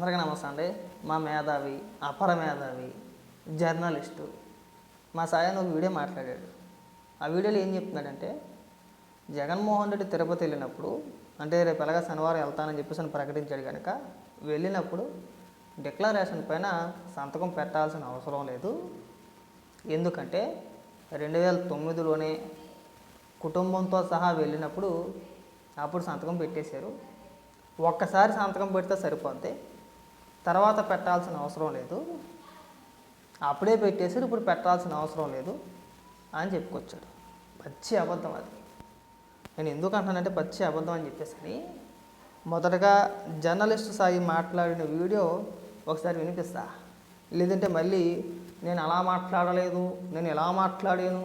అందరికీ నమస్తే అండి. మా మేధావి అపర మేధావి జర్నలిస్టు. మా సాయన్ ఒక వీడియో మాట్లాడాడు. ఆ వీడియోలో ఏం చెప్తున్నాడంటే జగన్మోహన్ రెడ్డి తిరుపతి వెళ్ళినప్పుడు అంటే రేపు ఎలాగ శనివారం వెళ్తానని చెప్పేసి అని ప్రకటించాడు కనుక వెళ్ళినప్పుడు డిక్లరేషన్ పైన సంతకం పెట్టాల్సిన అవసరం లేదు. ఎందుకంటే రెండు వేల తొమ్మిదిలోనే కుటుంబంతో సహా వెళ్ళినప్పుడు అప్పుడు సంతకం పెట్టేశారు. ఒక్కసారి సంతకం పెడితే సరిపోద్ది. తర్వాత పెట్టాల్సిన అవసరం లేదు. అప్పుడే పెట్టేసారు ఇప్పుడు పెట్టాల్సిన అవసరం లేదు అని చెప్పుకొచ్చాడు. పచ్చి అబద్ధం అది. నేను ఎందుకు అంటానంటే పచ్చి అబద్ధం అని చెప్పేసి మొదటగా జర్నలిస్ట్ సాయి మాట్లాడిన వీడియో ఒకసారి వినిపిస్తా. లేదంటే మళ్ళీ నేను అలా మాట్లాడలేదు నేను ఎలా మాట్లాడాను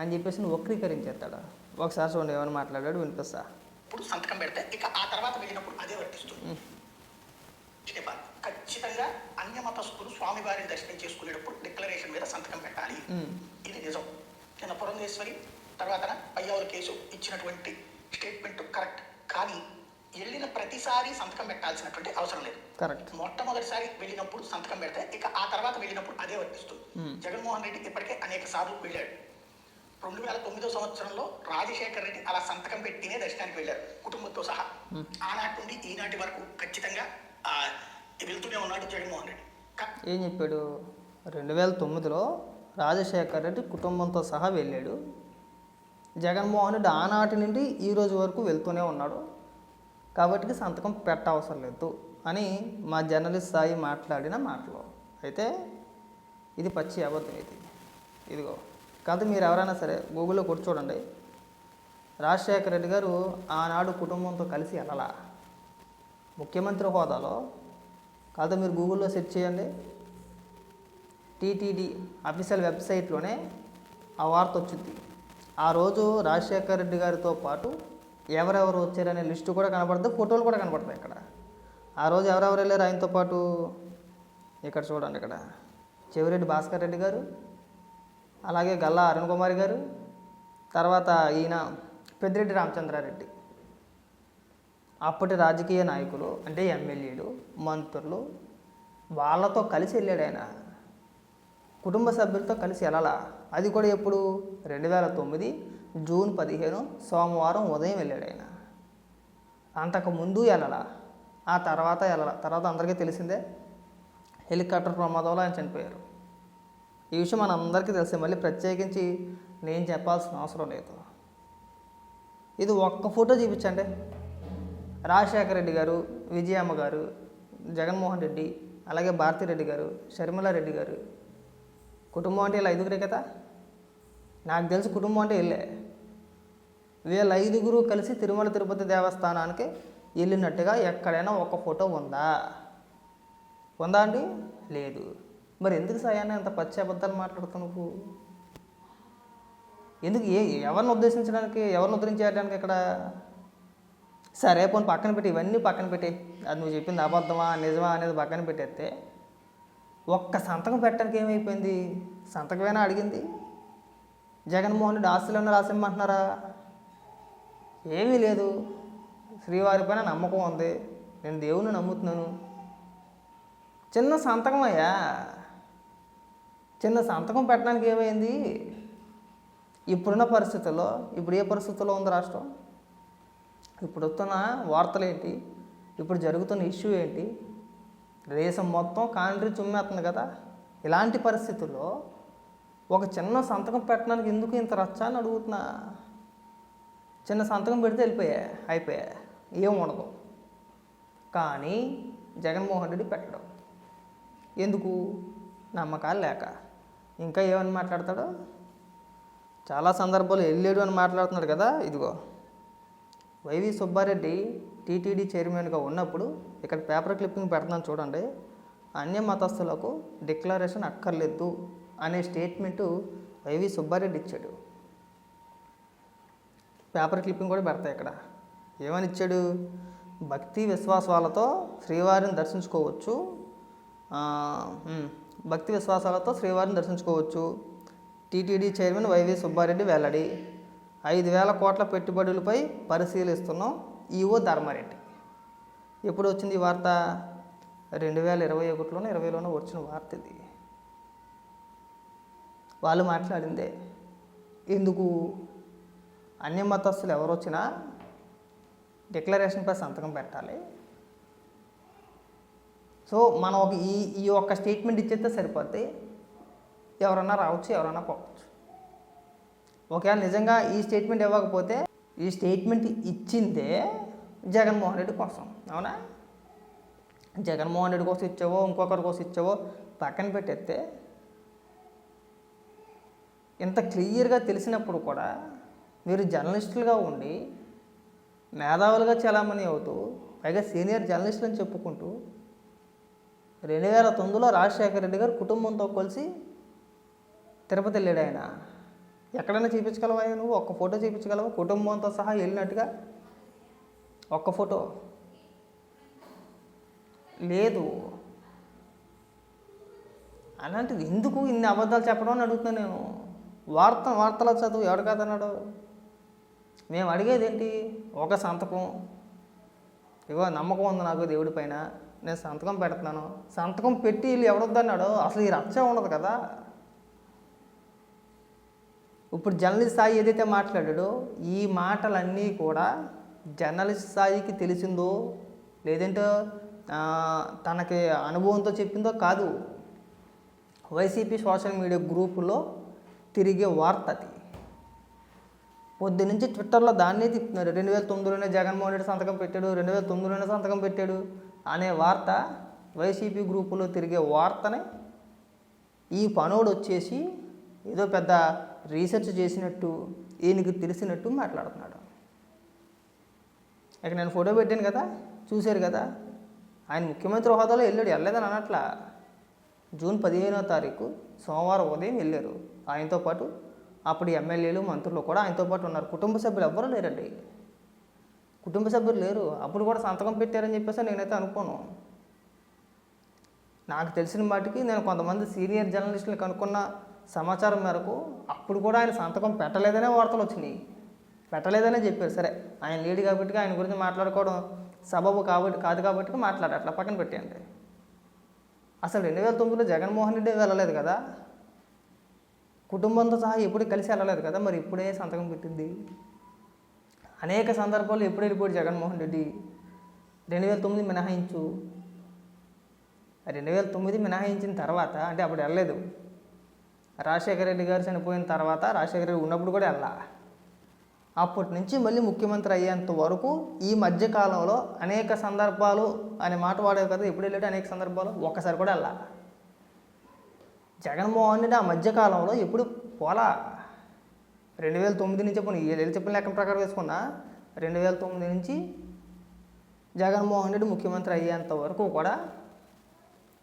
అని చెప్పేసి నువ్వు వక్రీకరించేస్తాడు? ఒకసారి చూడండి ఏమైనా మాట్లాడాడు వినిపిస్తా. ఇప్పుడు సంతకం పెడితే ఇక ఆ తర్వాత వెళ్ళినప్పుడు అదే వర్తిస్తుంది. స్టెఫాన్ ఖచ్చితంగా అన్య మతస్థులు స్వామివారిని దర్శనం చేసుకునేటప్పుడు డిక్లరేషన్ మీద సంతకం పెట్టాలి. ఇది నిజం. నిన్న పురంధేశ్వరి తర్వాత పయ్యావుల కేసు ఇచ్చినటువంటి స్టేట్మెంట్ కరెక్ట్ కానీ వెళ్ళిన ప్రతిసారి సంతకం పెట్టాల్సినటువంటి అవసరం లేదు. కరెక్ట్ మొట్టమొదటిసారి వెళ్ళినప్పుడు సంతకం పెడితే ఇక ఆ తర్వాత వెళ్ళినప్పుడు అదే వర్తిస్తుంది. జగన్మోహన్ రెడ్డి ఇప్పటికే అనేక సార్లు వెళ్ళాడు. రెండు వేల తొమ్మిదో సంవత్సరంలో రాజశేఖర్ రెడ్డి అలా సంతకం పెట్టినే దర్శనానికి వెళ్ళారు. కుటుంబంతో సహా. ఆనాటి నుండి ఈనాటి వరకు ఖచ్చితంగా వెళ్తూనే ఉన్నాడు జగన్మోహన్ రెడ్డి. ఏం చెప్పాడు? రెండు వేల తొమ్మిదిలో రాజశేఖర్ రెడ్డి కుటుంబంతో సహా వెళ్ళాడు. జగన్మోహన్ రెడ్డి ఆనాటి నుండి ఈ రోజు వరకు వెళ్తూనే ఉన్నాడు. కాబట్టి సంతకం పెట్టవసరం లేదు అని మా జర్నలిస్ట్ సాయి మాట్లాడిన మాటలు. అయితే ఇది పచ్చి అబద్ధం ఇది. ఇదిగో. కాదు మీరు ఎవరైనా సరే గూగుల్లో కొట్టి చూడండి. రాజశేఖర రెడ్డి గారు ఆనాడు కుటుంబంతో కలిసి వెళ్ళాలా? ముఖ్యమంత్రి హోదాలో కాదు మీరు గూగుల్లో సెర్చ్ చేయండి. టీటీడీ అఫీషియల్ వెబ్సైట్లోనే ఆ వార్త వచ్చింది. ఆ రోజు రాజశేఖర్ రెడ్డి గారితో పాటు ఎవరెవరు వచ్చారనే లిస్టు కూడా కనబడుతుంది ఫోటోలు కూడా కనబడతాయి ఇక్కడ. ఆ రోజు ఎవరెవరు వెళ్ళారు ఆయనతో పాటు? ఇక్కడ చూడండి ఇక్కడ. చెవిరెడ్డి భాస్కర్ రెడ్డి గారు అలాగే గల్లా అరుణ్ కుమార్ గారు తర్వాత ఈయన పెద్దిరెడ్డి రామచంద్రారెడ్డి. అప్పటి రాజకీయ నాయకులు అంటే ఎమ్మెల్యేలు మంత్రులు వాళ్ళతో కలిసి వెళ్ళాడు ఆయన. కుటుంబ సభ్యులతో కలిసి వెళ్ళాలా? అది కూడా ఎప్పుడు? రెండు వేల తొమ్మిది జూన్ పదిహేను సోమవారం ఉదయం వెళ్ళాడు ఆయన. అంతకు ముందు వెళ్ళాలా? ఆ తర్వాత వెళ్ళాల? తర్వాత అందరికీ తెలిసిందే? హెలికాప్టర్ ప్రమాదంలో ఆయన చనిపోయారు. ఈ విషయం మన అందరికీ తెలిసే మళ్ళీ ప్రత్యేకించి నేను చెప్పాల్సిన అవసరం లేదు. ఇది ఒక్క ఫోటో చూపించండి. రాజశేఖర రెడ్డి గారు విజయమ్మ గారు జగన్మోహన్ రెడ్డి అలాగే భారతిరెడ్డి గారు షర్మిలారెడ్డి గారు. కుటుంబం అంటే ఇలా ఐదుగురే కదా? నాకు తెలిసి కుటుంబం అంటే వెళ్ళే. వీళ్ళ ఐదుగురు కలిసి తిరుమల తిరుపతి దేవస్థానానికి వెళ్ళినట్టుగా ఎక్కడైనా ఒక ఫోటో ఉందా? ఉందా అండి? లేదు. మరి ఎందుకు సాయాన్ని అంత పచ్చి అబద్ధాలు మాట్లాడుతావు నువ్వు? ఎందుకు? ఏ ఎవరిని ఉద్దేశించడానికి ఎవరిని ఉద్ధరించడానికి ఇక్కడ సరే పోనీ పక్కన పెట్టి ఇవన్నీ పక్కన పెట్టి. అది నువ్వు చెప్పింది అబద్ధమా నిజమా అనేది పక్కన పెట్టేస్తే ఒక్క సంతకం పెట్టడానికి ఏమైపోయింది? సంతకమేనా అడిగింది? జగన్మోహన్ రెడ్డి ఆస్తులన్నా రాసిమ్మంటున్నారా? ఏమీ లేదు. శ్రీవారి పైన నమ్మకం ఉంది. నేను దేవుని నమ్ముతున్నాను. చిన్న సంతకం అయ్యా. చిన్న సంతకం పెట్టడానికి ఏమైంది? ఇప్పుడున్న పరిస్థితుల్లో ఇప్పుడు ఏ పరిస్థితుల్లో ఉంది రాష్ట్రం? ఇప్పుడు వస్తున్న వార్తలు ఏంటి ఇప్పుడు జరుగుతున్న ఇష్యూ ఏంటి? దేశం మొత్తం కాంట్రీ చుమ్మేస్తుంది కదా. ఇలాంటి పరిస్థితుల్లో ఒక చిన్న సంతకం పెట్టడానికి ఎందుకు ఇంత రచ్చ అని అడుగుతున్నా. చిన్న సంతకం పెడితే వెళ్ళిపోయా? అయిపోయా? ఏం ఉండదు. కానీ జగన్మోహన్ రెడ్డి పెట్టడం. ఎందుకు? నమ్మకాలు లేక. ఇంకా ఏమని మాట్లాడతాడు? చాలా సందర్భాలు వెళ్ళాడు అని మాట్లాడుతున్నాడు కదా ఇదిగో. వైవి సుబ్బారెడ్డి టీటీడీ చైర్మన్గా ఉన్నప్పుడు ఇక్కడ పేపర్ క్లిప్పింగ్ పెడుతున్నాను చూడండి. అన్య మతస్థులకు డిక్లరేషన్ అక్కర్లేదు అనే స్టేట్మెంటు వైవి సుబ్బారెడ్డి ఇచ్చాడు. పేపర్ క్లిప్పింగ్ కూడా పెడతాయి ఇక్కడ. ఏమని ఇచ్చాడు? భక్తి విశ్వాసాలతో శ్రీవారిని దర్శించుకోవచ్చు. భక్తి విశ్వాసాలతో శ్రీవారిని దర్శించుకోవచ్చు. టీటీడీ చైర్మన్ వైవి సుబ్బారెడ్డి వెల్లడి. ఐదు వేల కోట్ల పెట్టుబడులపై పరిశీలిస్తున్నాం ఈవో ధర్మారెడ్డి. ఎప్పుడు వచ్చింది ఈ వార్త? రెండు వేల ఇరవై ఒకటిలోనో ఇరవైలోనో వచ్చిన వార్త ఇది. వాళ్ళు మాట్లాడిందే. ఎందుకు? అన్ని మతస్థులు ఎవరు వచ్చినా డిక్లరేషన్పై సంతకం పెట్టాలి. సో మనం ఒక ఈ ఈ ఒక్క స్టేట్మెంట్ ఇచ్చేస్తే సరిపోతే ఎవరన్నా రావచ్చు ఎవరన్నా పోవచ్చు. ఒకవేళ నిజంగా ఈ స్టేట్మెంట్ ఇవ్వకపోతే ఈ స్టేట్మెంట్ ఇచ్చిందే జగన్మోహన్ రెడ్డి కోసం అవునా? జగన్మోహన్ రెడ్డి కోసం ఇచ్చావో ఇంకొకరి కోసం ఇచ్చావో పక్కన పెట్టేస్తే ఇంత క్లియర్గా తెలిసినప్పుడు కూడా మీరు జర్నలిస్టులుగా ఉండి మేధావులుగా చలామణి అవుతూ పైగా సీనియర్ జర్నలిస్టులు అని చెప్పుకుంటూ రెండు వేల తొమ్మిదిలో రాజశేఖర రెడ్డి గారు కుటుంబంతో కలిసి తిరుపతి వెళ్ళాడు ఆయన. ఎక్కడైనా చూపించగలవా? నువ్వు ఒక్క ఫోటో చూపించగలవా? కుటుంబంతో సహా వెళ్ళినట్టుగా ఒక్క ఫోటో. లేదు. అలాంటిది ఎందుకు ఇన్ని అబద్ధాలు చెప్పడం అని అడుగుతున్నాను నేను. వార్త వార్తలో చదువు. ఎవడు కాదన్నాడు? మేము అడిగేది ఏంటి? ఒక సంతకం. ఇగో నమ్మకం ఉంది నాకు దేవుడి పైన. నేను సంతకం పెడుతున్నాను. సంతకం పెట్టి వీళ్ళు ఎవడొద్దన్నాడు అసలు ఈ రచ్చ ఉండదు కదా. ఇప్పుడు జర్నలిస్ట్ స్థాయి ఏదైతే మాట్లాడాడో ఈ మాటలన్నీ కూడా జర్నలిస్ట్ స్థాయికి తెలిసిందో లేదంటే తనకి అనుభవంతో చెప్పిందో కాదు. వైసీపీ సోషల్ మీడియా గ్రూపులో తిరిగే వార్త అది. పొద్దు నుంచి ట్విట్టర్లో దాన్నే తిప్పుతున్నారు రెండు వేల తొమ్మిదిలోనే జగన్మోహన్ రెడ్డి సంతకం పెట్టాడు రెండు వేల తొమ్మిదిలోనే సంతకం పెట్టాడు అనే వార్త వైసీపీ గ్రూపులో తిరిగే వార్తని ఈ పనోడు వచ్చేసి ఏదో పెద్ద రీసెర్చ్ చేసినట్టు ఈయనకి తెలిసినట్టు మాట్లాడుతున్నాడు. ఇక నేను ఫోటో పెట్టాను కదా చూశారు కదా ఆయన ముఖ్యమంత్రి హోదాలో వెళ్ళాడు వెళ్ళలేదని అనట్లా. జూన్ పదిహేనో తారీఖు సోమవారం ఉదయం వెళ్ళారు. ఆయనతో పాటు అప్పుడు ఎమ్మెల్యేలు మంత్రులు కూడా ఆయనతో పాటు ఉన్నారు. కుటుంబ సభ్యులు ఎవ్వరూ లేరండి. కుటుంబ సభ్యులు లేరు. అప్పుడు కూడా సంతకం పెట్టారని చెప్పేసి నేనైతే అనుకోను. నాకు తెలిసిన వాటికి నేను కొంతమంది సీనియర్ జర్నలిస్టులు కనుక్కున్న సమాచారం మేరకు అప్పుడు కూడా ఆయన సంతకం పెట్టలేదనే వార్తలు వచ్చినాయి. పెట్టలేదనే చెప్పారు. సరే ఆయన లేడు కాబట్టి ఆయన గురించి మాట్లాడుకోవడం సబబు కాబట్టి కాదు కాబట్టి మాట్లాడు అట్లా పక్కన పెట్టేయండి. అసలు రెండు వేల తొమ్మిదిలో జగన్మోహన్ రెడ్డి వెళ్ళలేదు కదా? కుటుంబంతో సహా ఎప్పుడు కలిసి వెళ్ళలేదు కదా? మరి ఇప్పుడే సంతకం పెట్టింది. అనేక సందర్భాల్లో ఎప్పుడు వెళ్ళిపోయాడు జగన్మోహన్ రెడ్డి? రెండు వేల తొమ్మిది మినహాయించు. రెండు వేల తొమ్మిది మినహాయించిన తర్వాత అంటే అప్పుడు వెళ్ళలేదు. రాజశేఖర రెడ్డి గారు చనిపోయిన తర్వాత రాజశేఖర రెడ్డి ఉన్నప్పుడు కూడా వెళ్ళా అప్పటి నుంచి మళ్ళీ ముఖ్యమంత్రి అయ్యేంత వరకు ఈ మధ్య కాలంలో అనేక సందర్భాలు అనే మాట వాడేవి కదా ఎప్పుడు వెళ్ళాడు అనేక సందర్భాలు ఒక్కసారి కూడా వెళ్ళా జగన్మోహన్ రెడ్డి ఆ మధ్యకాలంలో ఎప్పుడు పోలా. రెండు వేల తొమ్మిది నుంచి పోనీ ఏళ్ళు చెప్పిన లెక్క ప్రకారం వేసుకున్నా రెండు వేల తొమ్మిది నుంచి జగన్మోహన్ రెడ్డి ముఖ్యమంత్రి అయ్యేంత వరకు కూడా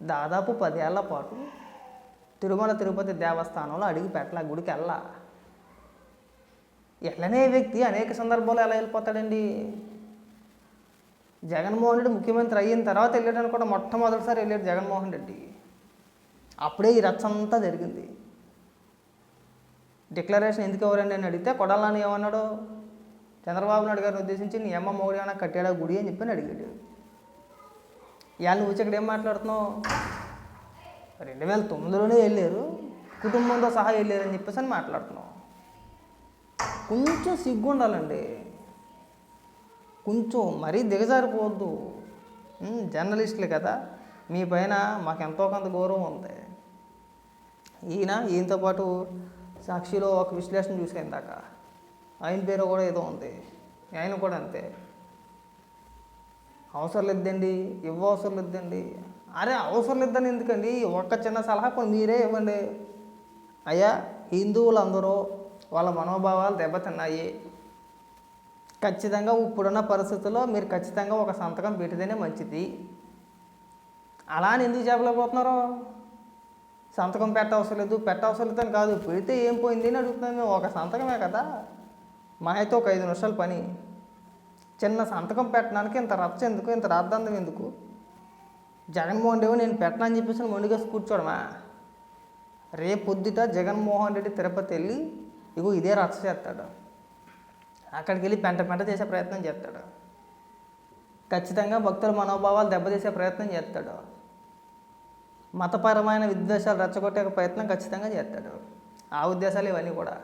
దాదాపు పదేళ్ళ పాటు తిరుమల తిరుపతి దేవస్థానంలో అడిగి పెట్టలా గుడికి వెళ్ళా వెళ్ళనే వ్యక్తి అనేక సందర్భాల్లో ఎలా వెళ్ళిపోతాడండి? జగన్మోహన్ రెడ్డి ముఖ్యమంత్రి అయిన తర్వాత వెళ్ళాడని కూడా మొట్టమొదటిసారి వెళ్ళాడు జగన్మోహన్ రెడ్డి. అప్పుడే ఈ రచ్చ అంతా జరిగింది. డిక్లరేషన్ ఎందుకు ఎవరండి అని అడిగితే కొడాలని ఏమన్నాడు? చంద్రబాబు నాయుడు గారిని ఉద్దేశించి నీ అమ్మ మొగుడు ఏమైనా కట్టాడా గుడి? అని చెప్పి అడిగాడు. ఇవాళ నువ్వు వచ్చి ఇక్కడ ఏం మాట్లాడుతున్నావు? రెండు వేల తొమ్మిదిలోనే వెళ్ళారు. కుటుంబంతో సహా వెళ్ళారు అని చెప్పేసి అని మాట్లాడుతున్నాం. కొంచెం సిగ్గు ఉండాలండి కొంచెం మరీ దిగజారిపోవద్దు. జర్నలిస్టులు కదా. మీ పైన మాకు ఎంతో కొంత గౌరవం ఉంది. ఈయన ఈయనతో పాటు సాక్షిలో ఒక విశ్లేషణ చూసాను దాకా ఆయన పేరు కూడా ఏదో ఉంది. ఆయన కూడా అంతే. అవసరం లేదండి. ఇవ్వ అవసరం లేదండి. అరే అవసరం లేదని ఎందుకండి? ఒక్క చిన్న సలహా కొన్ని మీరే ఇవ్వండి. అయ్యా హిందువులందరూ వాళ్ళ మనోభావాలు దెబ్బతిన్నాయి. ఖచ్చితంగా ఇప్పుడున్న పరిస్థితుల్లో మీరు ఖచ్చితంగా ఒక సంతకం పెట్టితేనే మంచిది. అలా అని ఎందుకు చెప్పలేకపోతున్నారు? సంతకం పెట్టవసరం లేదు. పెట్టవసరం లేదని కాదు. పెడితే ఏం పోయింది అని అడుగుతున్నాం మేము. ఒక సంతకమే కదా. మా అయితే ఒక ఐదు నిమిషాల పని. చిన్న సంతకం పెట్టడానికి ఇంత రచ్చ ఎందుకు? ఇంత రాద్దాంతం ఎందుకు? జగన్మోహన్ రెడ్డి నేను పెట్టనని చెప్పేసి మొండిగేసి కూర్చోడమా? రేపు పొద్దుట జగన్మోహన్ రెడ్డి తిరుపతి వెళ్ళి ఇగో ఇదే రచ్చ చేస్తాడు. అక్కడికి వెళ్ళి పెంట పెంట చేసే ప్రయత్నం చేస్తాడు. ఖచ్చితంగా భక్తుల మనోభావాలు దెబ్బతీసే ప్రయత్నం చేస్తాడు. మతపరమైన విద్వేషాలు రెచ్చగొట్టే ప్రయత్నం ఖచ్చితంగా చేస్తాడు. ఆ ఉద్దేశాలు ఇవన్నీ కూడా.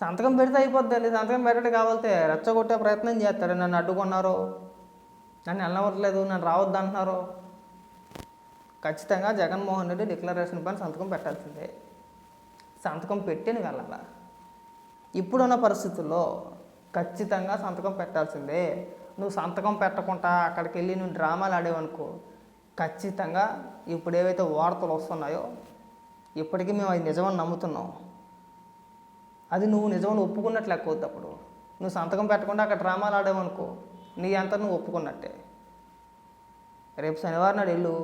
సంతకం పెడితే అయిపోద్ది సంతకం పెట్టడం కావాలితే రెచ్చగొట్టే ప్రయత్నం చేస్తాడు. నన్ను అడ్డుకున్నారు. నన్ను వెళ్ళవట్లేదు నన్ను రావద్దు అంటున్నారు. ఖచ్చితంగా జగన్మోహన్ రెడ్డి డిక్లరేషన్ పైన సంతకం పెట్టాల్సిందే. సంతకం పెట్టి నువ్వు వెళ్ళాలా? ఇప్పుడున్న పరిస్థితుల్లో ఖచ్చితంగా సంతకం పెట్టాల్సిందే. నువ్వు సంతకం పెట్టకుండా అక్కడికి వెళ్ళి నువ్వు డ్రామాలు ఆడేవనుకో ఖచ్చితంగా ఇప్పుడు ఏవైతే వార్తలు వస్తున్నాయో ఇప్పటికీ మేము అది నిజమని నమ్ముతున్నాం. అది నువ్వు నిజమని ఒప్పుకున్నట్లు ఎక్కువ అప్పుడు. నువ్వు సంతకం పెట్టకుండా అక్కడ డ్రామాలు ఆడేవనుకో నీ అంతా నువ్వు ఒప్పుకున్నట్టే. రేపు శనివారం నాడు వెళ్ళు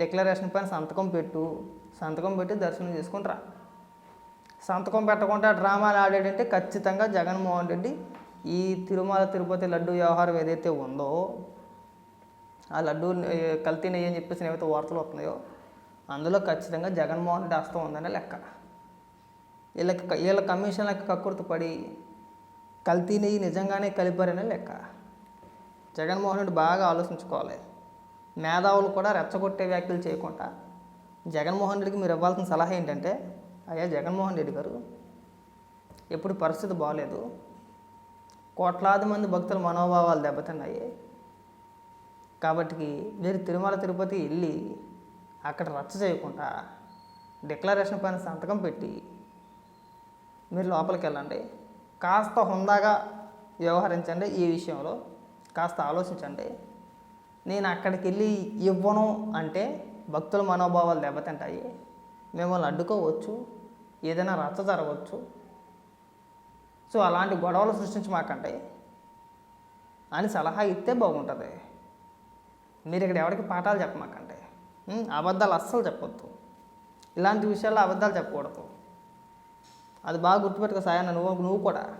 డిక్లరేషన్ పైన సంతకం పెట్టు సంతకం పెట్టి దర్శనం చేసుకుని రా. సంతకం పెట్టకుండా డ్రామాలు ఆడాడంటే ఖచ్చితంగా జగన్మోహన్ రెడ్డి ఈ తిరుమల తిరుపతి లడ్డు వ్యవహారం ఏదైతే ఉందో ఆ లడ్డు కల్తీ నెయ్యి అని చెప్పేసి ఏవైతే వార్తలు వస్తున్నాయో అందులో ఖచ్చితంగా జగన్మోహన్ రెడ్డి హస్తం ఉందనే లెక్క. వీళ్ళకి వీళ్ళ కమిషన్లకి కక్కుర్తి పడి కల్తీ నెయ్యి నిజంగానే కలిపారనే లెక్క. జగన్మోహన్ రెడ్డి బాగా ఆలోచించుకోవాలి. మేధావులు కూడా రెచ్చగొట్టే వ్యాఖ్యలు చేయకుండా. జగన్మోహన్ రెడ్డికి మీరు ఇవ్వాల్సిన సలహా ఏంటంటే అయ్యా జగన్మోహన్ రెడ్డి గారు ఎప్పుడు పరిస్థితి బాగలేదు కోట్లాది మంది భక్తుల మనోభావాలు దెబ్బతిన్నాయి. కాబట్టి మీరు తిరుమల తిరుపతి వెళ్ళి అక్కడ రచ్చ చేయకుండా డిక్లరేషన్ పైన సంతకం పెట్టి మీరు లోపలికి వెళ్ళండి. కాస్త హుందాగా వ్యవహరించండి ఈ విషయంలో. కాస్త ఆలోచించండి. నేను అక్కడికి వెళ్ళి ఇవ్వను అంటే భక్తుల మనోభావాలు దెబ్బతింటాయి. మిమ్మల్ని అడ్డుకోవచ్చు. ఏదైనా రచ్చ జరగవచ్చు. సో అలాంటి గొడవలు సృష్టించమాకండి అని సలహా ఇస్తే బాగుంటుంది. మీరు ఇక్కడ ఎవరికి పాఠాలు చెప్పమాకండి. అబద్ధాలు అస్సలు చెప్పొద్దు. ఇలాంటి విషయాల్లో అబద్ధాలు చెప్పకూడదు. అది బాగా గుర్తుపెట్టుకో సాయన్న నువ్వు నువ్వు కూడా.